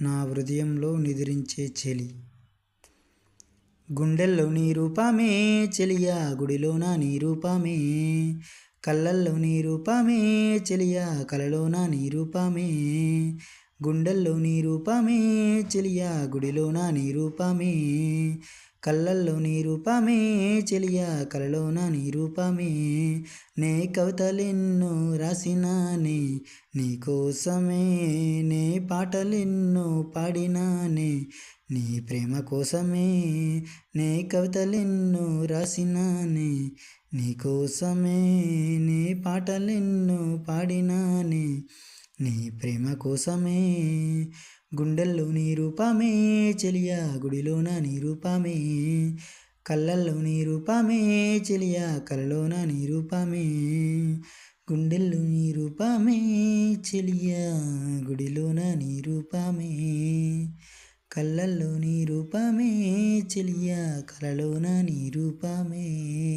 నా హృదయంలో నిద్రించే చెలి. గుండెల్లో నీ రూపమే చెలియా గుడిలోన నీ రూపమే. కళ్ళల్లో నీ రూపమే చెలియా కలలోన నీ రూపమే. గుండెల్లో నీ రూపమే చెలియా గుడిలోన నీ రూపమే. కళ్ళల్లో నీ రూపమే చెలియా కలలోన నీ రూపమే. నే కవితలెన్నో రాసినానే నీ కోసమే. నే పాటలెన్నో పాడినానే నీ ప్రేమ కోసమే. నే కవితలెన్నో రాసినానే నీ కోసమే. నే పాటలెన్నో పాడినానే నీ ప్రేమ కోసమే. గుండెల్లో నీ రూపమే చెలియా గుడిలోన నీ రూపమే. కళ్ళల్లో నీ రూపమే చెలియా కలలోన నీ రూపమే. గుండెల్లో నీ రూపమే చెలియా గుడిలోన నీ రూపమే. కళ్ళల్లో నీ రూపమే చెలియా కలలోన నీ రూపమే.